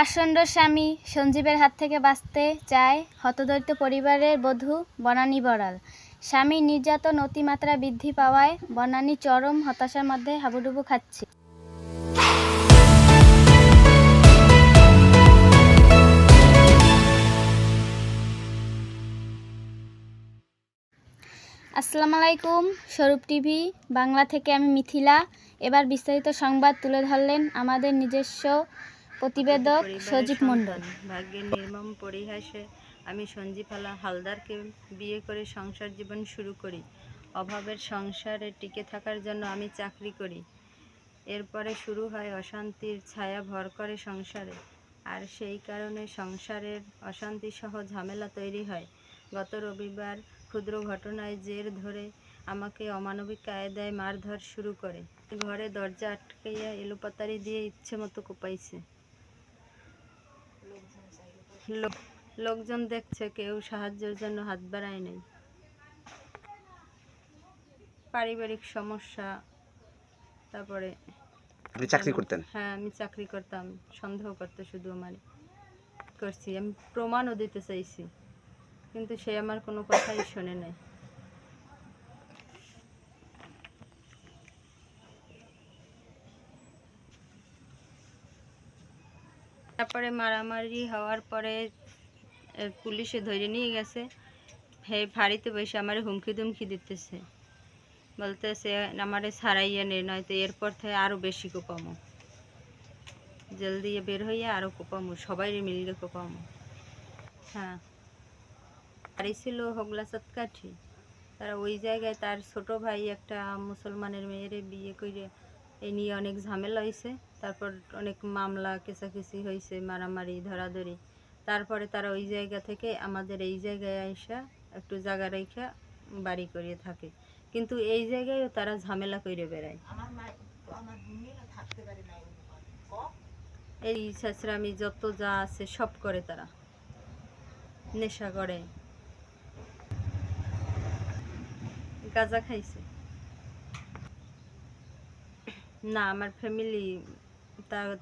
পাষণ্ড স্বামী সঞ্জীবের হাত থেকে বাঁচতে চায় হতদরিদ্র পরিবারের বধূ বনানী বড়াল। স্বামী নির্যাতন অতিমাত্রা বৃদ্ধি পাওয়ায় বনানী চরম হতাশার মধ্যে হাবুডুবু খাচ্ছে। আসসালামু আলাইকুম, স্বরূপ টিভি, বাংলা থেকে আমি মিথিলা। এবার বিস্তারিত সংবাদ তুলে ধরলেন আমাদের নিজস্ব প্রতিবেদক সজীব মণ্ডল। সন্তান, ভাগ্যের নির্মম পরিহাসে আমি সঞ্জীফালা হালদারকে বিয়ে করে সংসার জীবন শুরু করি। অভাবের সংসারে টিকে থাকার জন্য আমি চাকরি করি। এরপরে শুরু হয় অশান্তির ছায়া ভর করে সংসারে। আর সেই কারণে সংসারের অশান্তি সহ ঝামেলা তৈরি হয়। গত রবিবার ক্ষুদ্র ঘটনায় জের ধরে আমাকে অমানবিক কায়দায় মারধর শুরু করে। ঘরে দরজা আটকাইয়া এলোপাতারি দিয়ে ইচ্ছে মতো কোপাইছে। লোকজন দেখছে কেউ সাহায্যের জন্য হাত বাড়ায় নাই। পারিবারিক সমস্যা তারপরে আপনি চাকরি করতেন? হ্যাঁ আমি চাকরি করতাম সন্দেহ করতে শুধু আমার করছি। আমি প্রমাণও দিতে চাইছি কিন্তু সে আমার কোনো কথাই শোনে নাই। তারপরে মারামারি হওয়ার পরে পুলিশে ধরে নিয়ে গেছে। হে, ফাড়িতে বসে আমার হুমকি দুমকি দিতেছে। বলতেছে, আমারে ছাড়াইয়া নে, নয়তো এরপর থেকে আরও বেশি কোপামো। জেল দিয়ে বের হইয়া আরও কোপামো সবাই মিললে কোপামো। হ্যাঁ। বাড়ি ছিল হোগলা কাঠি তারা ওই জায়গায় তার ছোট ভাই একটা মুসলমানের মেয়েরে বিয়ে করে এই নিয়ে অনেক ঝামেলা হয়েছে তারপর অনেক মামলা কেসাকেসি হয়েছে মারামারি ধরাধরি। তারপরে তারা ওই জায়গা থেকে আমাদের এই জায়গায় আইসা একটু জায়গা রেখা বাড়ি করিয়ে থাকে। কিন্তু এই জায়গায়ও তারা ঝামেলা করে বেড়ায়। এই ছাছরামি যত যা আছে সব করে তারা। নেশা করে। গাঁজা খাইছে। না, আমার ফ্যামিলি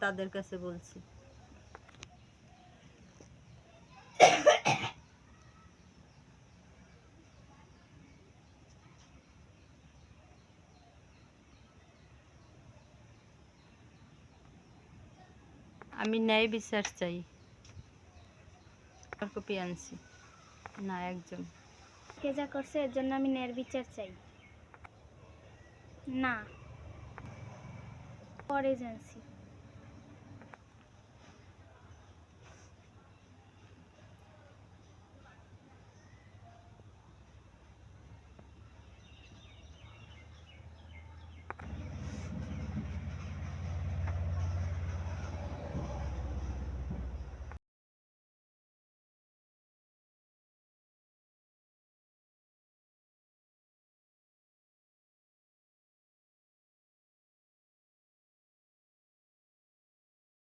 তাদের কাছে বলছি। আমি ন্যায় বিচার চাই। কপি আনছি। না, একজন। কে যা করছে, এর জন্য আমি ন্যায়ের বিচার চাই। না। পরে জানছি।